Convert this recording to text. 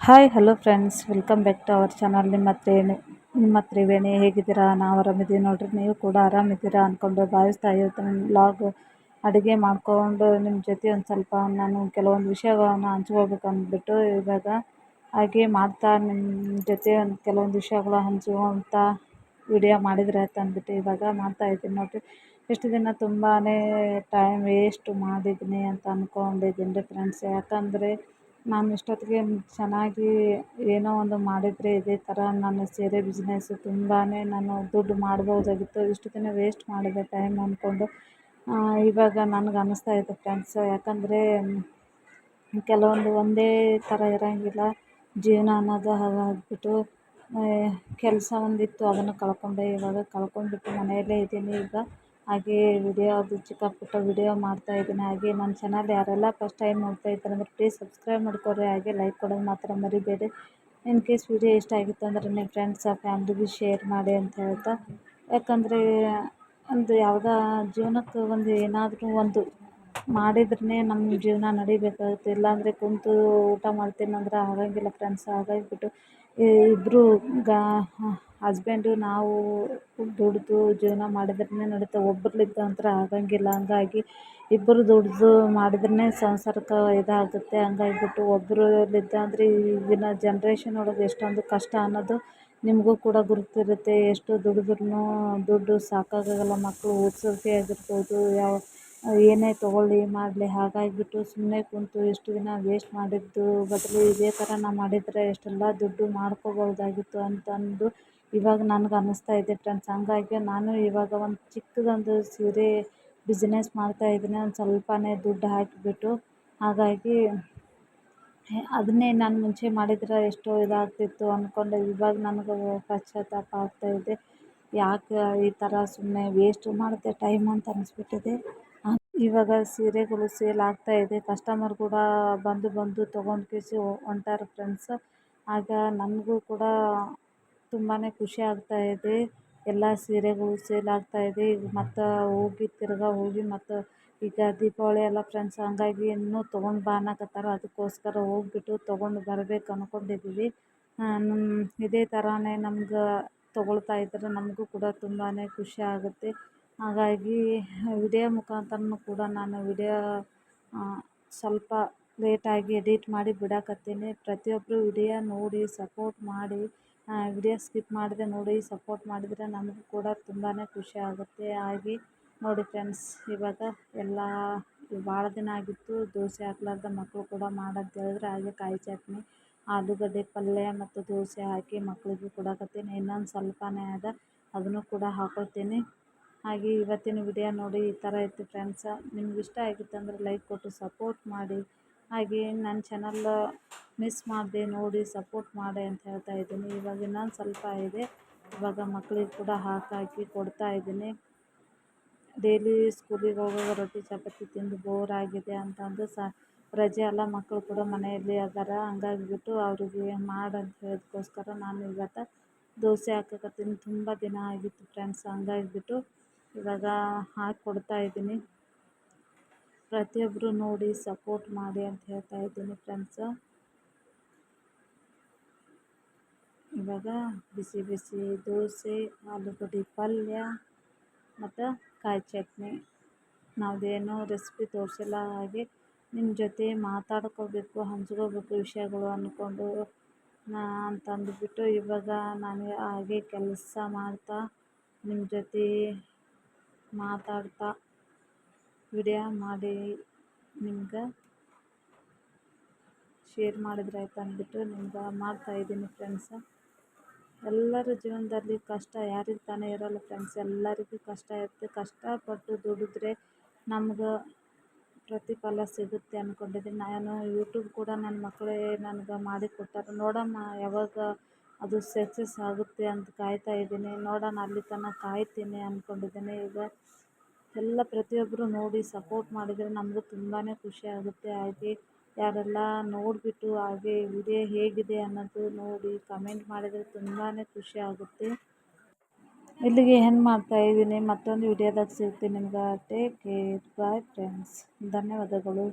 Hi hello friends welcome back to our channel ನಿಮ್ಮ ಹತ್ರ ಏನು ನಿಮ್ಮ ಹತ್ರ ಇವೇನೇ ಹೇಗಿದ್ದೀರಾ? ನಾವು ಆರಾಮಿದ್ದೀವಿ ನೋಡ್ರಿ. ನೀವು ಕೂಡ ಆರಾಮಿದ್ದೀರಾ ಅಂದ್ಕೊಂಡು ಭಾವಿಸ್ತಾ ಇರ್ತೀನಿ ಲಾಗ್ ಅಡುಗೆ ಮಾಡಿಕೊಂಡು ನಿಮ್ಮ ಜೊತೆ ಒಂದು ಸ್ವಲ್ಪ ನಾನು ಕೆಲವೊಂದು ವಿಷಯಗಳನ್ನು ಹಂಚ್ಕೋಬೇಕು ಅಂದ್ಬಿಟ್ಟು ಇವಾಗ ಹಾಗೆ ಮಾಡ್ತಾ ನಿಮ್ಮ ಜೊತೆ ಒಂದು ಕೆಲವೊಂದು ವಿಷಯಗಳು ಹಂಚುವಂಥ ವಿಡಿಯೋ ಮಾಡಿದರೆ ಆಯ್ತು ಅಂದ್ಬಿಟ್ಟು ಇವಾಗ ಮಾಡ್ತಾಯಿದ್ದೀನಿ ನೋಡಿರಿ. ಎಷ್ಟು ದಿನ ತುಂಬಾ ಟೈಮ್ ವೇಸ್ಟ್ ಮಾಡಿದ್ದೀನಿ ಅಂತ ಅಂದ್ಕೊಂಡಿದ್ದೀನಿ ರೀ ಫ್ರೆಂಡ್ಸ್ ಯಾಕಂದರೆ ನಾನು ಇಷ್ಟೊತ್ತಿಗೆ ಚೆನ್ನಾಗಿ ಏನೋ ಒಂದು ಮಾಡಿದರೆ ಇದೇ ಥರ ನಾನು ಸೀರೆ ಬಿಸ್ನೆಸ್ಸು ತುಂಬಾ ನಾನು ದುಡ್ಡು ಮಾಡ್ಬೋದಾಗಿತ್ತು. ಇಷ್ಟು ದಿನ ವೇಸ್ಟ್ ಮಾಡಿದೆ ಟೈಮ್ ಅಂದ್ಕೊಂಡು ಇವಾಗ ನನಗೆ ಅನ್ನಿಸ್ತಾ ಇದೆ ಫ್ರೆಂಡ್ಸ್ ಯಾಕಂದರೆ, ಕೆಲವೊಂದು ಒಂದೇ ಥರ ಇರೋಂಗಿಲ್ಲ. ಜೀವನ ಅನ್ನೋದು ಹಾಗಾಗಿಬಿಟ್ಟು ಕೆಲಸ ಒಂದಿತ್ತು, ಅದನ್ನು ಕಳ್ಕೊಂಡೆ, ಇವಾಗ ಕಳ್ಕೊಂಡ್ಬಿಟ್ಟು ಮನೆಯಲ್ಲೇ ಇದ್ದೀನಿ. ಈಗ ಹಾಗೇ ವಿಡಿಯೋ ಅದು ಚಿಕ್ಕ ಪುಟ್ಟ ವಿಡಿಯೋ ಮಾಡ್ತಾಯಿದ್ದೀನಿ ಹಾಗೆ ನನ್ನ ಚಾನಲ್ ಯಾರೆಲ್ಲ ಫಸ್ಟ್ ಟೈಮ್ ನೋಡ್ತಾ ಇದ್ದಾರೆ ಅಂದರೆ ಪ್ಲೀಸ್ ಸಬ್ಸ್ಕ್ರೈಬ್ ಮಾಡ್ಕೊಳ್ರಿ. ಹಾಗೆ ಲೈಕ್ ಕೊಡೋದು ಮಾತ್ರ ಮರಿಬೇಡಿ. ಇನ್ ಕೇಸ್ ವಿಡಿಯೋ ಇಷ್ಟ ಆಗಿತ್ತು ಅಂದರೆ ನಿಮ್ಮ ಫ್ರೆಂಡ್ಸ್ ಫ್ಯಾಮ್ಲಿಗೆ ಶೇರ್ ಮಾಡಿ ಅಂತ ಹೇಳ್ತಾ. ಯಾಕಂದರೆ ಒಂದು ಯಾವುದೋ, ಜೀವನಕ್ಕೆ ಒಂದು ಏನಾದರೂ ಒಂದು ಮಾಡಿದ್ರೇ ನಮ್ಮ ಜೀವನ ನಡಿಬೇಕಾಗುತ್ತೆ. ಇಲ್ಲಾಂದರೆ ಕುಂತು ಊಟ ಮಾಡ್ತೀನಿ ಅಂದ್ರೆ ಆಗೋಂಗಿಲ್ಲ ಫ್ರೆಂಡ್ಸ್ ಹಾಗಾಗಿಬಿಟ್ಟು ಇಬ್ಬರು ಗಾ ಹಸ್ಬೆಂಡು ನಾವು ದುಡಿದು ಜೀವನ ಮಾಡಿದ್ರೇ ನಡೀತಾ, ಒಬ್ರಲಿದ್ದ ಅಂತ್ರ ಆಗೋಂಗಿಲ್ಲ. ಹಂಗಾಗಿ ಇಬ್ಬರು ದುಡಿದು ಮಾಡಿದ್ರೇ ಸಂಸಾರಕ್ಕೆ ಇದಾಗುತ್ತೆ. ಹಂಗಾಗಿಬಿಟ್ಟು ಒಬ್ಬರಲ್ಲಿದ್ದ ಅಂದರೆ ಈಗಿನ ಜನ್ರೇಷನ್ ಒಳಗೆ ಎಷ್ಟೊಂದು ಕಷ್ಟ ಅನ್ನೋದು ನಿಮಗೂ ಕೂಡ ಗುರುತಿರುತ್ತೆ. ಎಷ್ಟು ದುಡಿದ್ರೂ ದುಡ್ಡು ಸಾಕಾಗೋಲ್ಲ. ಮಕ್ಕಳು ಓದ್ಸೋಕ್ಕೆ ಆಗಿರ್ಬೋದು, ಯಾವ ಏನೇ ತೊಗೊಳ್ಳಿ, ಮಾಡಲಿ. ಹಾಗಾಗಿಬಿಟ್ಟು ಸುಮ್ಮನೆ ಕೂತು ಇಷ್ಟು ದಿನ ವೇಸ್ಟ್ ಮಾಡಿದ್ದು, ಬದಲು ಇದೇ ಥರ ನಾ ಮಾಡಿದರೆ ಎಷ್ಟೆಲ್ಲ ದುಡ್ಡು ಮಾಡ್ಕೊಬೋದಾಗಿತ್ತು ಅಂತಂದು ಇವಾಗ ನನ್ಗೆ ಅನ್ನಿಸ್ತಾ ಇದೆ ಫ್ರೆಂಡ್ಸ್ ಹಂಗಾಗಿ ನಾನು ಇವಾಗ ಒಂದು ಚಿಕ್ಕದೊಂದು ಸೀರೆ ಬಿಸ್ನೆಸ್ ಮಾಡ್ತಾಯಿದ್ದೀನಿ ಒಂದು ಸ್ವಲ್ಪನೇ ದುಡ್ಡು ಹಾಕಿಬಿಟ್ಟು ಹಾಗಾಗಿ ಅದನ್ನೇ ನಾನು ಮುಂಚೆ ಮಾಡಿದ್ರೆ ಎಷ್ಟೋ ಇದಾಗ್ತಿತ್ತು ಅಂದ್ಕೊಂಡೆ ಇವಾಗ ನನಗೆ ಪಶ್ಚಾತ್ತಾಪ ಇದೆ. ಯಾಕೆ ಈ ಥರ ಸುಮ್ಮನೆ ವೇಸ್ಟು ಮಾಡಿದೆ ಟೈಮ್ ಅಂತ ಅನಿಸ್ಬಿಟ್ಟಿದೆ. ಇವಾಗ ಸೀರೆಗಳು ಸೇಲ್ ಆಗ್ತಾ ಇದೆ. ಕಸ್ಟಮರ್ ಕೂಡ ಬಂದು ಬಂದು ತೊಗೊಂಡು ಕೇಸಿ ಹೊಂಟಾರೆ ಫ್ರೆಂಡ್ಸ್ ಆಗ ನನಗೂ ಕೂಡ ತುಂಬಾ ಖುಷಿ ಆಗ್ತಾಯಿದೆ ಎಲ್ಲ ಸೀರೆಗಳು ಸೇಲ್ ಆಗ್ತಾಯಿದೆ ಈಗ ಮತ್ತು ಹೋಗಿ ತಿರ್ಗಾ ಹೋಗಿ ಮತ್ತು ಈಗ ದೀಪಾವಳಿ ಎಲ್ಲ ಫ್ರೆಂಡ್ಸ್ ಹಂಗಾಗಿ ಇನ್ನೂ ತೊಗೊಂಡು ಬಾ ಅನ್ನಕತ್ತಾರ. ಅದಕ್ಕೋಸ್ಕರ ಹೋಗ್ಬಿಟ್ಟು ತೊಗೊಂಡು ಬರಬೇಕು ಅಂದ್ಕೊಂಡಿದ್ದೀವಿ ಇದೇ ಥರನೇ ನಮ್ಗೆ ತೊಗೊಳ್ತಾ ಇದ್ದರೆ ನಮಗೂ ಕೂಡ ತುಂಬಾ ಖುಷಿ ಆಗುತ್ತೆ. ಹಾಗಾಗಿ ವಿಡಿಯೋ ಮುಖಾಂತರನೂ ಕೂಡ ನಾನು ವಿಡಿಯೋ ಸ್ವಲ್ಪ ಲೇಟಾಗಿ ಎಡಿಟ್ ಮಾಡಿ ಬಿಡಕತ್ತೀನಿ. ಪ್ರತಿಯೊಬ್ಬರು ವಿಡಿಯೋ ನೋಡಿ ಸಪೋರ್ಟ್ ಮಾಡಿ ವಿಡಿಯೋ ಸ್ಕಿಪ್ ಮಾಡದೆ ನೋಡಿ ಸಪೋರ್ಟ್ ಮಾಡಿದರೆ ನಮಗೂ ಕೂಡ ತುಂಬಾ ಖುಷಿ ಆಗುತ್ತೆ. ಹಾಗೆ ನೋಡಿ ಫ್ರೆಂಡ್ಸ್, ಇವಾಗ ಎಲ್ಲ ಭಾಳ ದಿನ ಆಗಿತ್ತು. ದೋಸೆ ಹಾಕ್ಲಾರ್ದ ಮಕ್ಕಳು ಕೂಡ ಮಾಡೋದು ಹೇಳಿದ್ರೆ. ಹಾಗೆ ಕಾಯಿ ಚಟ್ನಿ, ಆಲೂಗಡ್ಡೆ ಪಲ್ಯ ಮತ್ತು ದೋಸೆ ಹಾಕಿ ಮಕ್ಕಳಿಗೂ ಕೊಡಕತ್ತೀನಿ. ಇನ್ನೊಂದು ಸ್ವಲ್ಪನೇ ಅದ ಅದನ್ನು ಕೂಡ ಹಾಕ್ಕೊಳ್ತೀನಿ ಹಾಗೆ ಇವತ್ತಿನ ವಿಡಿಯೋ ನೋಡಿ ಈ ಥರ ಇತ್ತು ಫ್ರೆಂಡ್ಸ ನಿಮ್ಗೆ ಇಷ್ಟ ಆಗಿತ್ತು ಅಂದರೆ ಲೈಕ್ ಕೊಟ್ಟು ಸಪೋರ್ಟ್ ಮಾಡಿ. ಹಾಗೆ ನನ್ನ ಚಾನಲ್ ಮಿಸ್ ಮಾಡಿದೆ ನೋಡಿ ಸಪೋರ್ಟ್ ಮಾಡಿ ಅಂತ ಹೇಳ್ತಾ ಇದ್ದೀನಿ. ಇವಾಗ ಇನ್ನೊಂದು ಸ್ವಲ್ಪ ಇದೆ. ಇವಾಗ ಮಕ್ಕಳಿಗೆ ಕೂಡ ಹಾಕಾಕಿ ಕೊಡ್ತಾ ಇದ್ದೀನಿ. ಡೈಲಿ ಸ್ಕೂಲಿಗೆ ಹೋಗೋ ರೊಟ್ಟಿ, ಚಪಾತಿ ತಿಂದು ಬೋರ್ ಆಗಿದೆ ಅಂತಂದು ಸ ರಜೆ ಎಲ್ಲ ಮಕ್ಕಳು ಕೂಡ ಮನೆಯಲ್ಲಿ ಅದಾರ. ಹಂಗಾಗಿಬಿಟ್ಟು ಅವರಿಗೆ ಮಾಡಂತ ಹೇಳಿದಕ್ಕೋಸ್ಕರ ನಾನು ಇವತ್ತು ದೋಸೆ ಹಾಕಕತ್ತೀನಿ. ತುಂಬ ದಿನ ಆಗಿತ್ತು ಫ್ರೆಂಡ್ಸ್ ಹಂಗಾಗಿಬಿಟ್ಟು ಇವಾಗ ಹಾಕಿ ಕೊಡ್ತಾ ಇದ್ದೀನಿ. ಪ್ರತಿಯೊಬ್ಬರು ನೋಡಿ ಸಪೋರ್ಟ್ ಮಾಡಿ ಅಂತ ಹೇಳ್ತಾ ಇದ್ದೀನಿ ಫ್ರೆಂಡ್ಸ ಇವಾಗ ಬಿಸಿ ಬಿಸಿ ದೋಸೆ, ಆಲೂಗಡ್ಡೆ, ಪಲ್ಯ ಮತ್ತು ಕಾಯಿ ಚಟ್ನಿ. ನಾವದೇನೋ ರೆಸಿಪಿ ತೋರಿಸಿಲ್ಲ. ಹಾಗೆ ನಿಮ್ಮ ಜೊತೆ ಮಾತಾಡ್ಕೋಬೇಕು, ಹಂಚ್ಕೋಬೇಕು ವಿಷಯಗಳು ಅಂದ್ಕೊಂಡು ನಾ ಅಂತಂದುಬಿಟ್ಟು ಇವಾಗ ನಾನು ಹಾಗೆ ಕೆಲಸ ಮಾಡ್ತಾ ನಿಮ್ಮ ಜೊತೆ ಮಾತಾಡ್ತಾ ವಿಡಿಯೋ ಮಾಡಿ ನಿಮ್ಗೆ ಶೇರ್ ಮಾಡಿದ್ರೆ ಆಯ್ತು ಅಂದ್ಬಿಟ್ಟು ನಿಮ್ಗೆ ಮಾಡ್ತಾಯಿದ್ದೀನಿ ಫ್ರೆಂಡ್ಸ ಎಲ್ಲರ ಜೀವನದಲ್ಲಿ ಕಷ್ಟ ಯಾರಿಗೆ ತಾನೇ ಇರೋಲ್ಲ ಫ್ರೆಂಡ್ಸ್ ಎಲ್ಲರಿಗೂ ಕಷ್ಟ ಇರುತ್ತೆ. ಕಷ್ಟಪಟ್ಟು ದುಡಿದ್ರೆ ನಮ್ಗೆ ಪ್ರತಿಫಲ ಸಿಗುತ್ತೆ ಅಂದ್ಕೊಂಡಿದ್ದೀನಿ ನಾನು ಯೂಟ್ಯೂಬ್ ಕೂಡ ನನ್ನ ಮಕ್ಕಳೇ ನನಗೆ ಮಾಡಿ ಕೊಟ್ಟಾರೆ ನೋಡಮ್ಮ, ಯಾವಾಗ ಅದು ಸಕ್ಸಸ್ ಆಗುತ್ತೆ ಅಂತ ಕಾಯ್ತಾ ಇದ್ದೀನಿ. ನೋಡೋಣ ಅಲ್ಲಿ ತನಕ ಕಾಯ್ತೀನಿ ಅಂದ್ಕೊಂಡಿದ್ದೀನಿ ಈಗ ಎಲ್ಲ ಪ್ರತಿಯೊಬ್ಬರು ನೋಡಿ ಸಪೋರ್ಟ್ ಮಾಡಿದರೆ ನಮಗೂ ತುಂಬಾ ಖುಷಿ ಆಗುತ್ತೆ. ಹಾಗೆ ಯಾರೆಲ್ಲ ನೋಡಿಬಿಟ್ಟು ಹಾಗೆ ವಿಡಿಯೋ ಹೇಗಿದೆ ಅನ್ನೋದು ನೋಡಿ ಕಮೆಂಟ್ ಮಾಡಿದರೆ ತುಂಬಾ ಖುಷಿ ಆಗುತ್ತೆ. ಇಲ್ಲಿಗೆ ಏನು ಮಾಡ್ತಾಯಿದ್ದೀನಿ ಮತ್ತೊಂದು ವಿಡಿಯೋದಾಗ ಸಿಗ್ತೀನಿ ನಿಮ್ಗೆ. ಟೇಕ್ ಕೇರ್ ಬಾಯ್ ಫ್ರೆಂಡ್ಸ್ ಧನ್ಯವಾದಗಳು.